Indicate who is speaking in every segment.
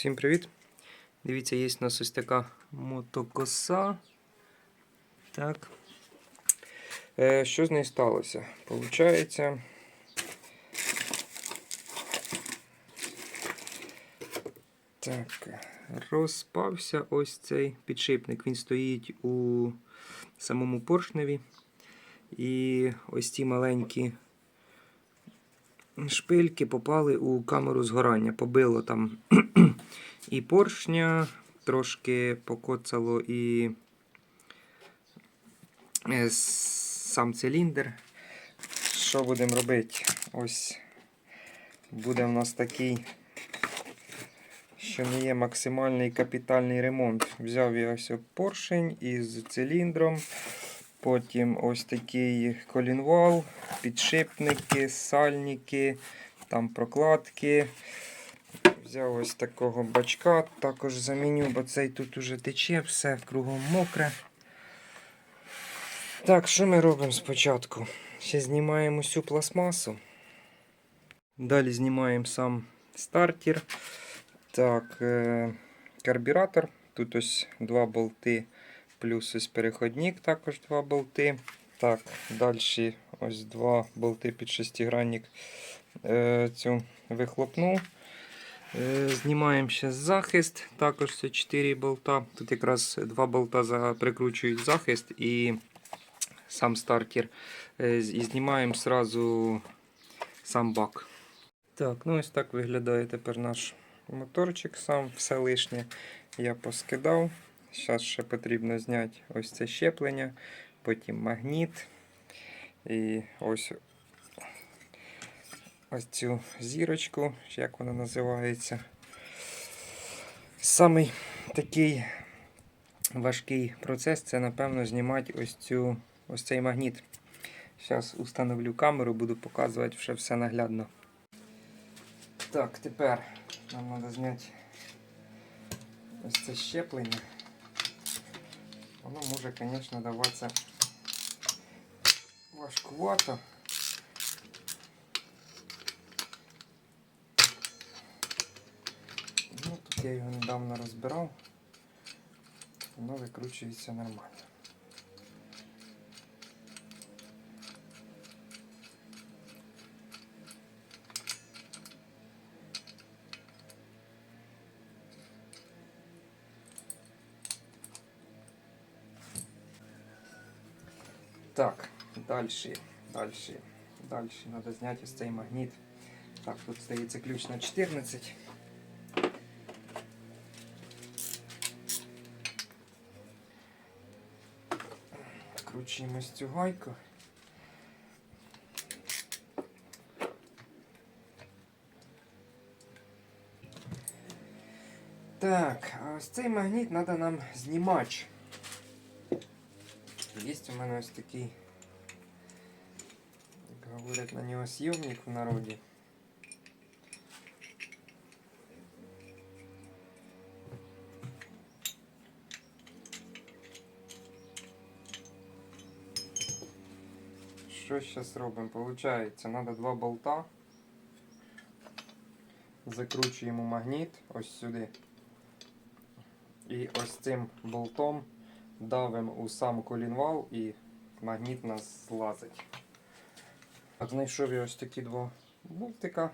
Speaker 1: Всім привіт! Дивіться, є у нас ось така мотокоса. Так. Е, що з нею сталося? Получається. Так, розпався ось цей підшипник. Він стоїть у самому поршневі. І ось ці маленькі шпильки попали у камеру згорання. Побило там і поршня, трошки покоцало і е, сам циліндр. Що будемо робити? Ось буде в нас такий, що не є максимальний капітальний ремонт. Взяв я ось поршень із циліндром. Потім ось такий колінвал, підшипники, сальники, там прокладки. Взяв ось такого бачка, також заміню, бо цей тут уже тече, все кругом мокре. Так, що ми робимо спочатку? Ще знімаємо всю пластмасу. Далі знімаємо сам стартер. Так, е- карбюратор. Тут ось два болти, плюс ось переходник, також два болти. Так, далі ось два болти під шестигранник. Е- цю вихлопну. Е, Знімаємо ще захист, також це 4 болта. Тут якраз два болта прикручують захист і сам стартер. Е, І знімаємо сразу сам бак. Так, ну ось так виглядає тепер наш моторчик сам, все лишнє я поскидав. Зараз ще потрібно зняти ось це щеплення, потім магніт. І ось ось цю зірочку, як вона називається. Самий такий важкий процес це, напевно, знімати ось, цю, ось цей магніт. Зараз установлю камеру, буду показувати вже все наглядно. Так, тепер нам треба зняти ось це щеплення. Воно може, звісно, даватися важкувато. я його недавно розбирав. Воно викручується нормально. Так, дальше, дальше, дальше надо зняти ось цей магніт. Так, тут стоїть ключ на 14. Кручуємо цю гайку. Так, ось цей магніт треба нам знімати. Є у мене ось такий, як говорять на нього съемник в народі. Що зараз робимо? Получається, треба два болта. Закручуємо магніт ось сюди. І ось цим болтом давимо у сам колінвал і магніт нас злазить. Знайшов я ось такі два болтика,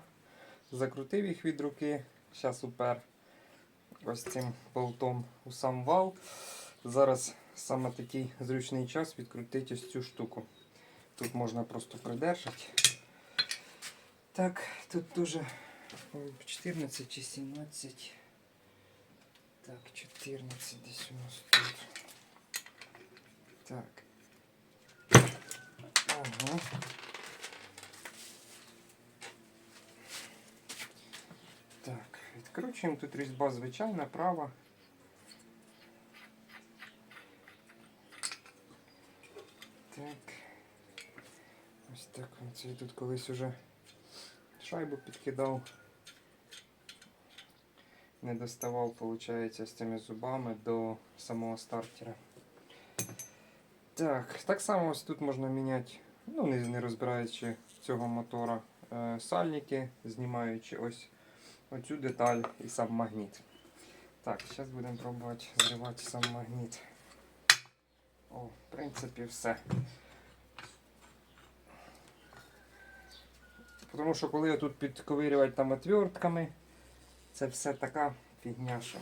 Speaker 1: закрутив їх від руки, зараз упер ось цим болтом у сам вал. Зараз саме такий зручний час відкрутити ось цю штуку. Тут можна просто придержати. Так, тут дуже 14 чи 17. Так, 14 десь у нас тут. Так. Ага. Так, відкручуємо. Тут різьба звичайна, права. це тут колись уже шайбу підкидав. Не доставав, виходить, з цими зубами до самого стартера. Так, так само ось тут можна міняти, ну не, не розбираючи цього мотора, е, сальники, знімаючи ось оцю деталь і сам магніт. Так, зараз будемо пробувати зривати сам магніт. О, в принципі, все. Тому що коли тут підковирювати там отвертками, це все така фігня, що.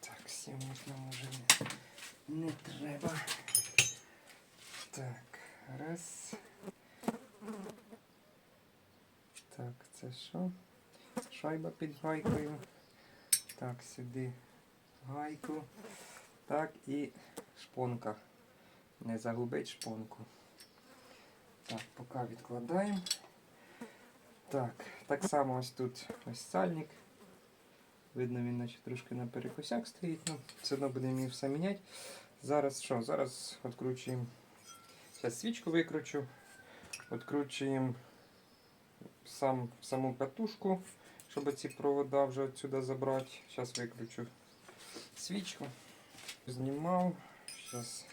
Speaker 1: Так, сімок нам уже не, треба. Так, раз. Так, це що? Шайба під гайкою. Так, сюди гайку. Так, і шпонка. Не загубить шпонку. Так, поки відкладаємо. Так, так само ось тут ось сальник. Видно, він наче трошки на перекосяк стоїть, ну, все одно будемо її все міняти. Зараз що? Зараз відкручуємо. Зараз свічку викручу. Відкручуємо сам, саму катушку, щоб ці провода вже відсюди забрати. Зараз викручу свічку. Знімав. Зараз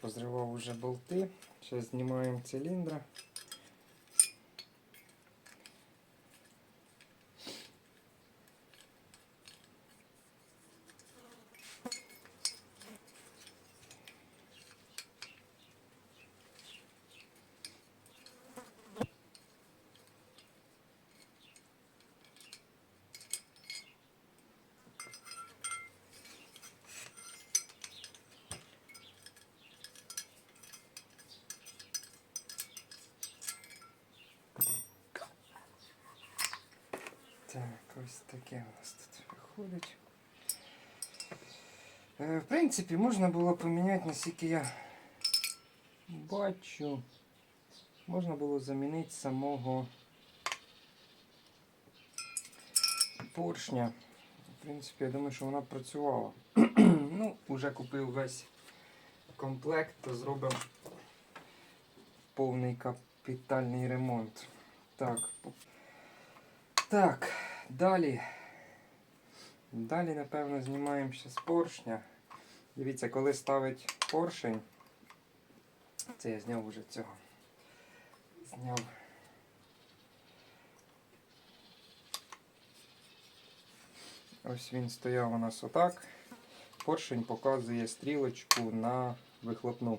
Speaker 1: позривав вже болти. Зараз знімаємо циліндра. Так, ось таке у нас тут виходить. Е, В принципі, можна було поміняти, наскільки я бачу. Можна було замінити самого поршня. В принципі, я думаю, що вона працювала. ну, вже купив весь комплект, то зробимо повний капітальний ремонт. Так, так, далі. Далі, напевно, знімаємо ще з поршня. Дивіться, коли ставить поршень, це я зняв уже цього. Зняв. Ось він стояв у нас отак. Поршень показує стрілочку на вихлопну.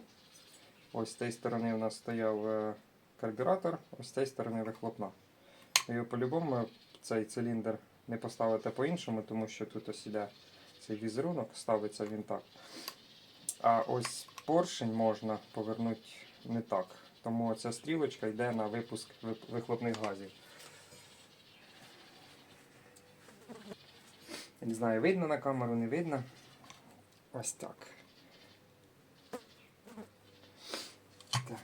Speaker 1: Ось з цієї сторони у нас стояв е, карбюратор, ось з цієї сторони вихлопна. Ви по-любому цей циліндр не поставите по-іншому, тому що тут ось іде цей візерунок, ставиться він так. А ось поршень можна повернути не так. Тому ця стрілочка йде на випуск вихлопних газів. Я не знаю, видно на камеру, не видно. Ось так. Так.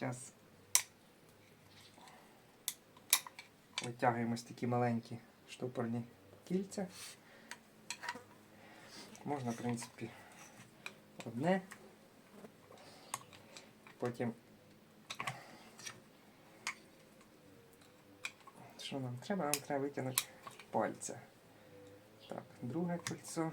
Speaker 1: Зараз витягуємо такі маленькі штопорні кільця. Можна, в принципі, одне. Потім. Що нам треба? Нам треба витягнути пальця. Так, друге кольцо.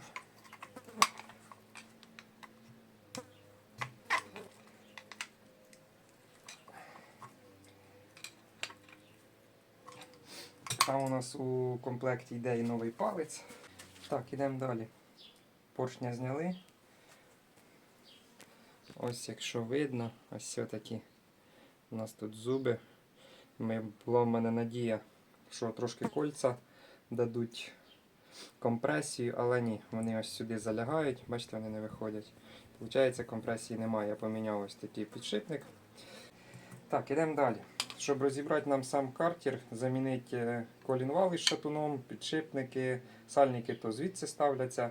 Speaker 1: Там у нас у комплекті йде і новий палець. Так, ідемо далі. Поршня зняли. Ось якщо видно, ось все-таки у нас тут зуби. Ми, була в мене надія, що трошки кольця дадуть компресію, але ні, вони ось сюди залягають, бачите, вони не виходять. Получається, компресії немає. Я поміняв ось такий підшипник. Так, ідемо далі. Щоб розібрати нам сам картер, замінити колінвали з шатуном, підшипники, сальники то звідси ставляться.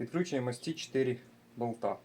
Speaker 1: Відкручуємо ці 4 болта.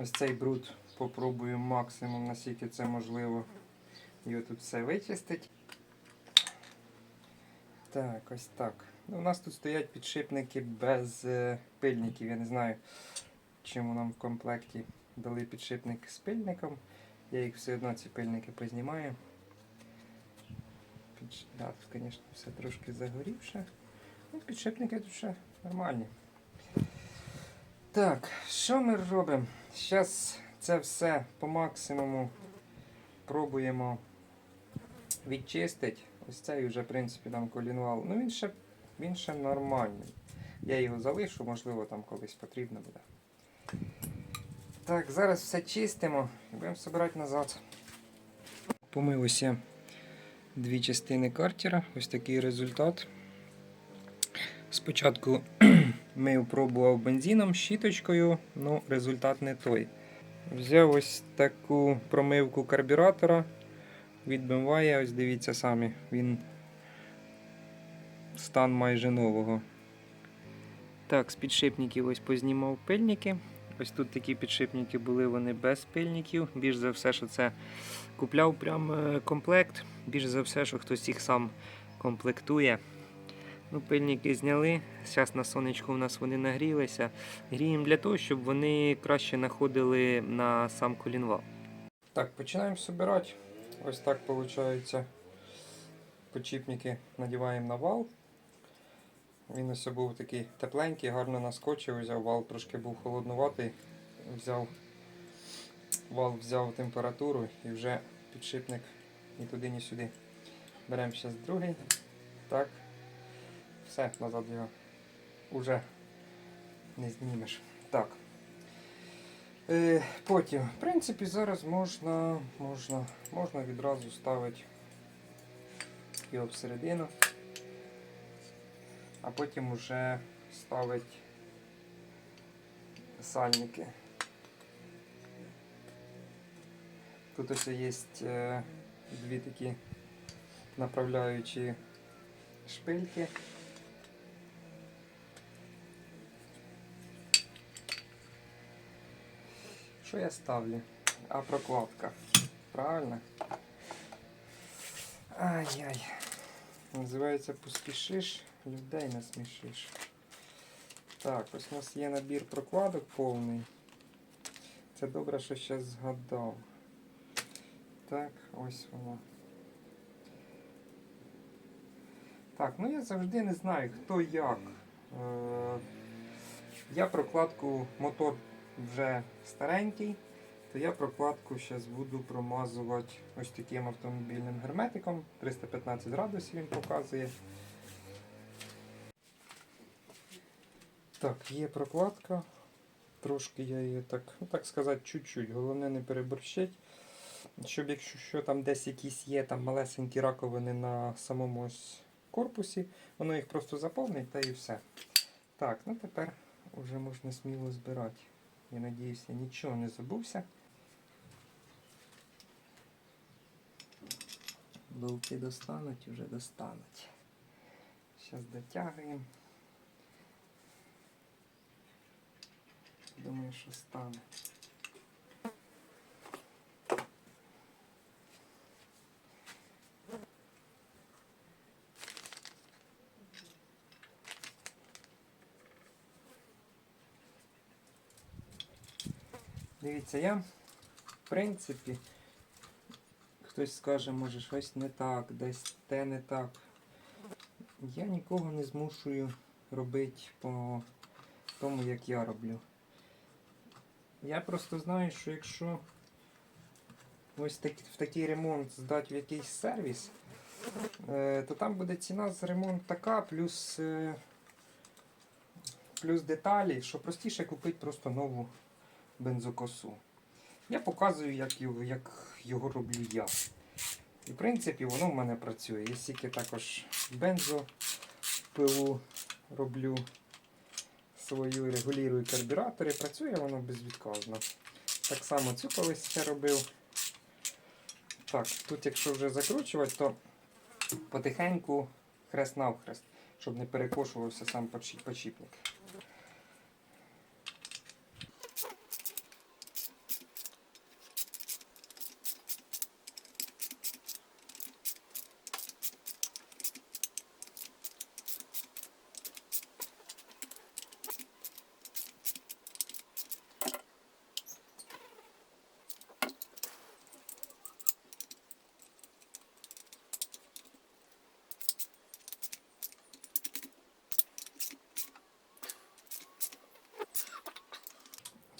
Speaker 1: Ось цей бруд попробую максимум, наскільки це можливо. Його тут все вичистить. Так, ось так. Ну, у нас тут стоять підшипники без е, пильників. Я не знаю, чому нам в комплекті дали підшипник з пильником. Я їх все одно ці пильники познімаю. Підш... Да, тут, звісно, все трошки загорівше. Ну, підшипники тут ще нормальні. Так, що ми робимо? Зараз це все по максимуму пробуємо відчистити. Ось цей вже, в принципі, там колінвал. Ну він ще, він ще нормальний. Я його залишу, можливо, там колись потрібно буде. Так, зараз все чистимо і будемо збирати назад. Помилося дві частини картера. Ось такий результат. Спочатку мив пробував бензином, щіточкою, ну результат не той. Взяв ось таку промивку карбюратора, відбиває, ось дивіться самі, він стан майже нового. Так, з підшипників ось познімав пильники. Ось тут такі підшипники були, вони без пильників. Більш за все, що це купляв прям е, комплект. Більш за все, що хтось їх сам комплектує. Ну, пильники зняли. Зараз на сонечку у нас вони нагрілися. Гріємо для того, щоб вони краще находили на сам колінвал. Так, починаємо збирати. Ось так виходить. Почіпники надіваємо на вал. Він ось був такий тепленький, гарно наскочив, взяв вал, трошки був холоднуватий. Взяв вал, взяв температуру і вже підшипник ні туди, ні сюди. Беремо зараз другий. Так. Все, назад його уже не знімеш. Так. Е, потім, в принципі, зараз можна, можна, можна відразу ставити його всередину, а потім вже ставити сальники. Тут ось є е, дві такі направляючі шпильки. Що я ставлю? А прокладка. Правильно? Ай-яй. Називається поспішиш, людей не смішиш. Так, ось у нас є набір прокладок повний. Це добре, що ще згадав. Так, ось воно. Так, ну я завжди не знаю, хто як. Е, я прокладку мотор вже старенький, то я прокладку зараз буду промазувати ось таким автомобільним герметиком. 315 градусів він показує. Так, є прокладка. Трошки я її так, ну так сказати, чуть-чуть. Головне не переборщить. Щоб якщо що там десь якісь є там малесенькі раковини на самому ось корпусі, воно їх просто заповнить та і все. Так, ну тепер вже можна сміло збирати. Я надіюсь, я нічого не забувся. Болти достануть, вже достануть. Зараз дотягуємо. Думаю, що стане. Дивіться, я, в принципі, хтось скаже, може щось не так, десь те не так. Я нікого не змушую робити по тому, як я роблю. Я просто знаю, що якщо ось так, в такий ремонт здати в якийсь сервіс, е, то там буде ціна за ремонт така, плюс, е, плюс деталі, що простіше купити просто нову бензокосу. Я показую, як його, як його роблю я. І в принципі воно в мене працює. Я стільки також бензопилу роблю свою, регулюю карбюратори, працює воно безвідказно. Так само цю колись ще робив. Так, тут якщо вже закручувати, то потихеньку хрест навхрест, щоб не перекошувався сам почіпник.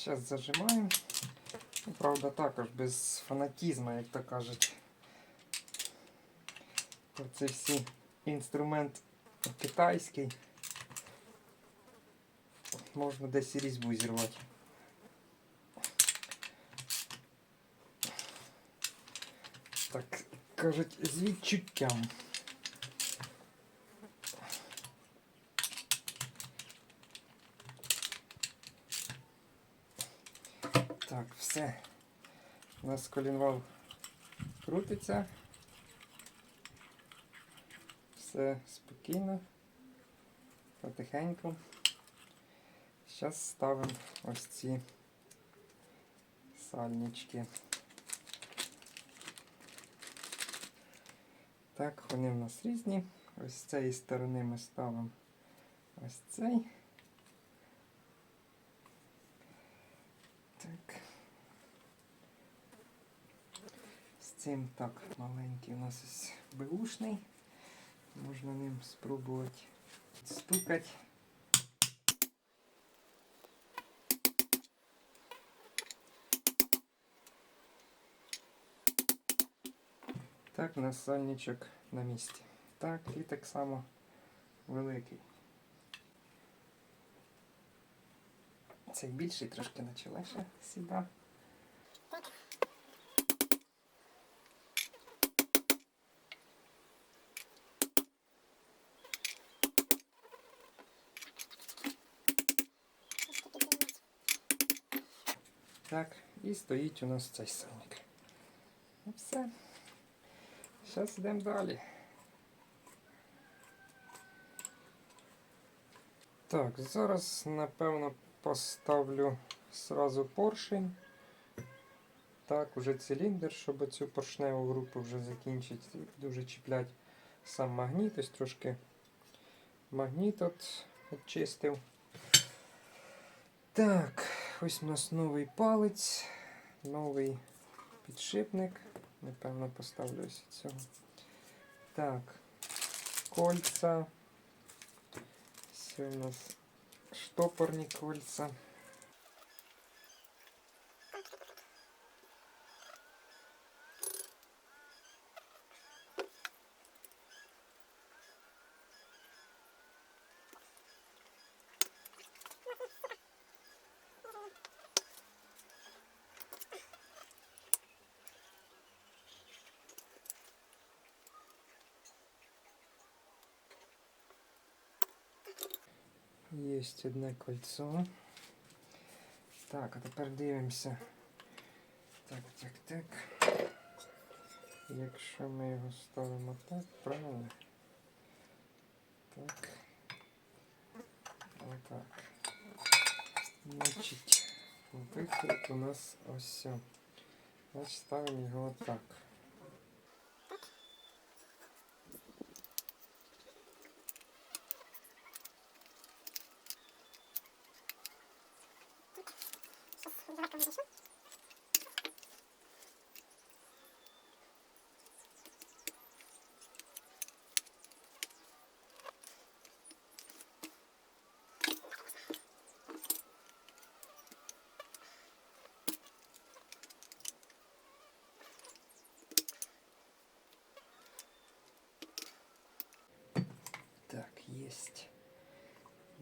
Speaker 1: Зараз зажимаємо. Ну, Правда, також без фанатізму, як то кажуть. Це всі інструмент китайський. Можна десь і різьбу зірвати. Так, кажуть, з відчуттям. Все. У нас колінвал крутиться. Все спокійно, потихеньку. Зараз ставимо ось ці сальнички. Так, вони в нас різні. Ось з цієї сторони ми ставимо ось цей. Так. З цим так маленький у нас ось беушний. Можна ним спробувати стукати. Так, у нас сальничок на місці. Так, і так само великий. Цей більший трошки наче легше сюди. Так, і стоїть у нас цей сальник. І все. Зараз йдемо далі. Так, зараз напевно поставлю сразу поршень. Так, уже циліндр, щоб цю поршневу групу вже закінчити. Дуже чіплять сам магніт, ось трошки магніт от очистив. Так, ось у нас новий палець, новий підшипник. Напевно, поставлю ось цього. Так, кольца. Все у нас штопорні кольца. Есть одне кольцо. Так, а тепер дивимося. Так, так, так. Якщо ми його ставимо так, правильно? Так. Отак. Значить, вихід у нас ось. Значить, ставимо його отак.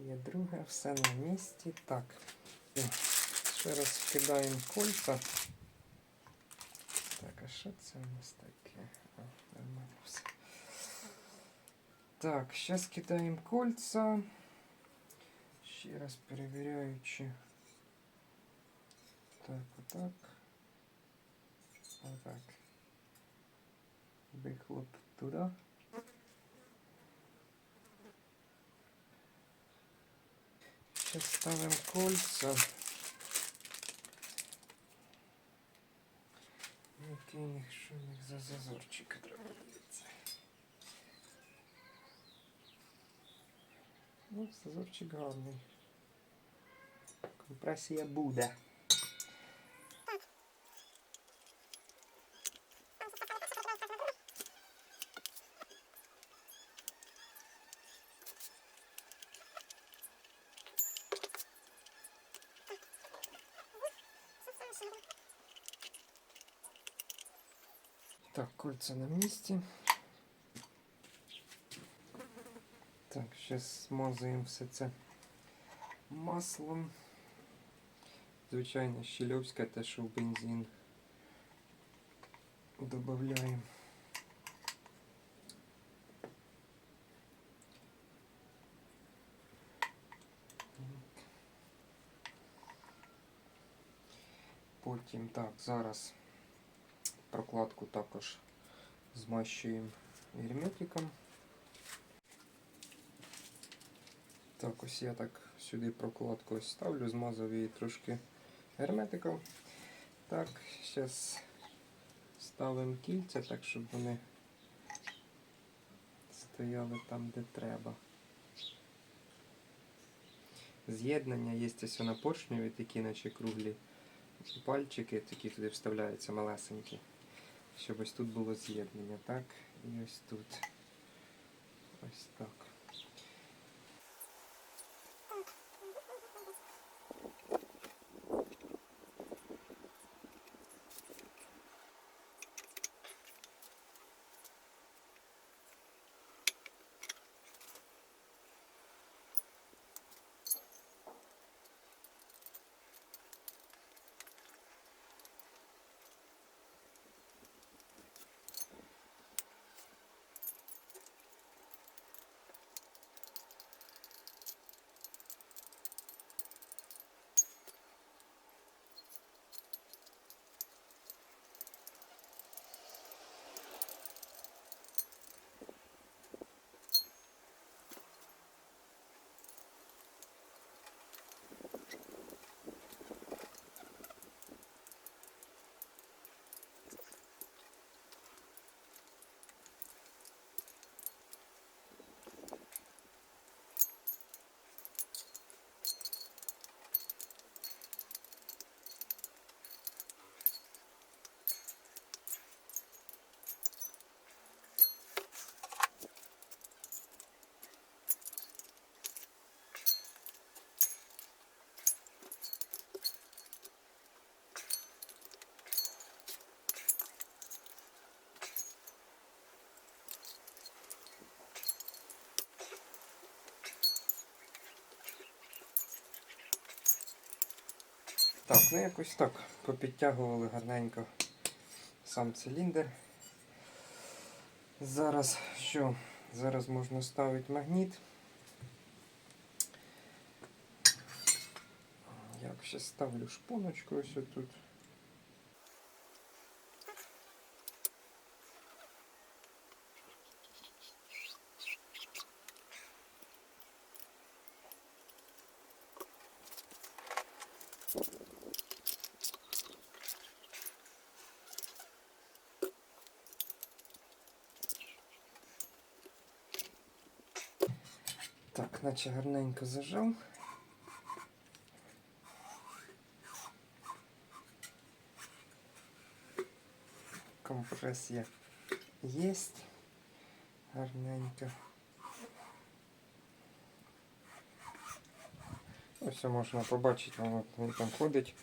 Speaker 1: Є друге, все на місці. Так. Ще раз вкидаємо кольца. Так, а що це у нас таке? О, нормально все. Так, зараз кидаємо кольца. Ще раз перевіряючи. Так, отак. Отак. Вихлоп туди. Сейчас ставим кольца. Який у них що у них за зазорчик дивитися. Ну, зазорчик гарний. Компресія буде. Так, кольця на місці. Так, зараз змазуємо все це маслом. Звичайно, щільовське, те, що в бензин. Добавляємо. Потім так, зараз прокладку також змащуємо герметиком. Так, ось я так сюди прокладку ставлю, змазав її трошки герметиком. Так, зараз ставимо кільця, так, щоб вони стояли там, де треба. З'єднання є ось на поршневі, такі наче круглі пальчики, такі туди вставляються малесенькі. Щоб ось тут було з'єднання, так? І ось тут. Ось так. Так, ну якось так. Попідтягували гарненько сам циліндр. Зараз що? Зараз можна ставити магніт. Я ще ставлю шпоночку ось тут. Наче гарненько зажав. Компресія є. Гарненько. Ось можна побачити, воно він там ходить,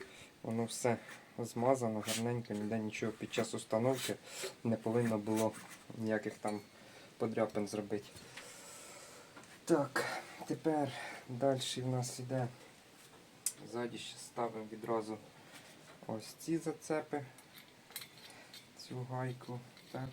Speaker 1: воно все змазано, гарненько, ніде нічого під час установки не повинно було ніяких там подряпин зробити. Так, тепер далі в нас йде. Ззаді ще ставимо відразу ось ці зацепи, цю гайку. Так.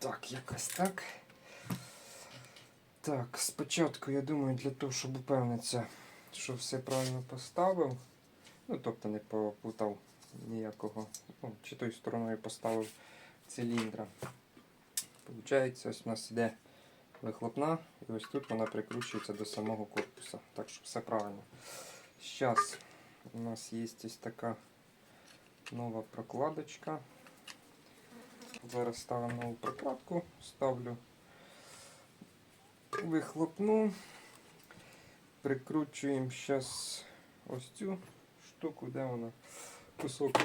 Speaker 1: Так, якось так. Так, спочатку, я думаю, для того, щоб упевнитися, що все правильно поставив. Ну, тобто не попутав ніякого. Ну, чи тою стороною поставив циліндра. Получається, ось у нас іде вихлопна, і ось тут вона прикручується до самого корпуса. Так що все правильно. Зараз у нас є ось така нова прокладочка. Зараз ставимо нову прокладку, ставлю вихлопну, прикручуємо зараз ось цю штуку, де вона? Кусок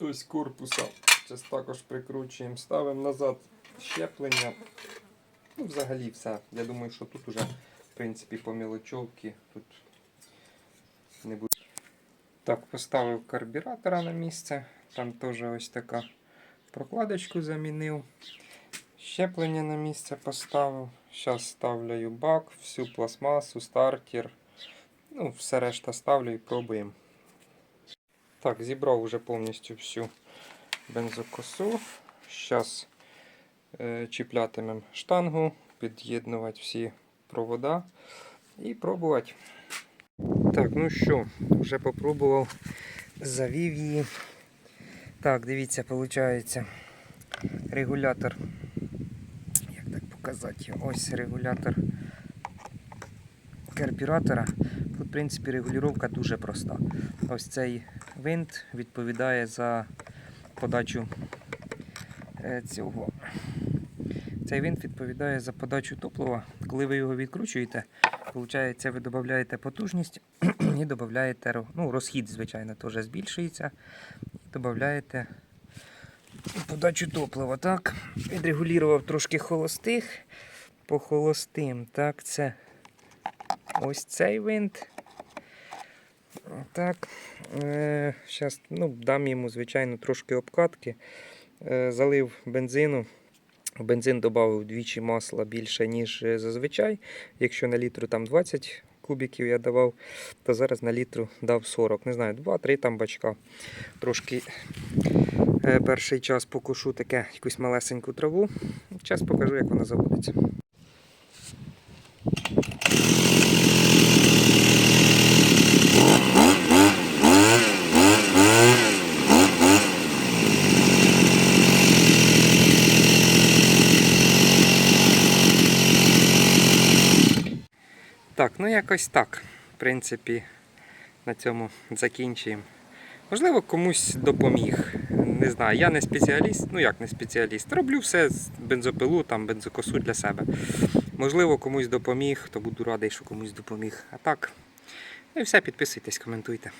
Speaker 1: ось корпуса. Зараз також прикручуємо, ставимо назад щеплення. Ну, взагалі все. Я думаю, що тут уже, в принципі, по мілочовці тут не буде. Так, поставив карбюратора на місце. Там теж ось така прокладочку замінив. Щеплення на місце поставив. Зараз ставлю бак, всю пластмасу, стартер. Ну, все решта ставлю і пробуємо. Так, зібрав вже повністю всю бензокосу. Зараз е, чіплятимемо штангу, під'єднувати всі провода і пробувати. Так, ну що, вже попробував, завів її. Так, дивіться, виходить регулятор. Як так показати? Ось регулятор карбюратора. Тут, в принципі, регулювання дуже проста. Ось цей винт відповідає за подачу е, цього. Цей винт відповідає за подачу топлива. Коли ви його відкручуєте, виходить, ви додаєте потужність і додаєте ну, розхід, звичайно, теж збільшується. Додаєте подачу топлива. Так, відрегулював трошки холостих по холостим. Так, це ось цей винт. Так. Е, щас, ну, дам йому, звичайно, трошки обкатки. Е, залив бензину. Бензин додав двічі масла більше, ніж е, зазвичай. Якщо на літру там 20 кубиків я давав, то зараз на літру дав 40. Не знаю, 2-3 там бачка. Трошки е, перший час покушу таке якусь малесеньку траву. Зараз покажу, як вона заводиться. Так, ну якось так. В принципі, на цьому закінчуємо. Можливо, комусь допоміг. Не знаю, я не спеціаліст, ну як не спеціаліст. Роблю все з бензопилу, там, бензокосу для себе. Можливо, комусь допоміг, то буду радий, що комусь допоміг. А так, ну і все, підписуйтесь, коментуйте.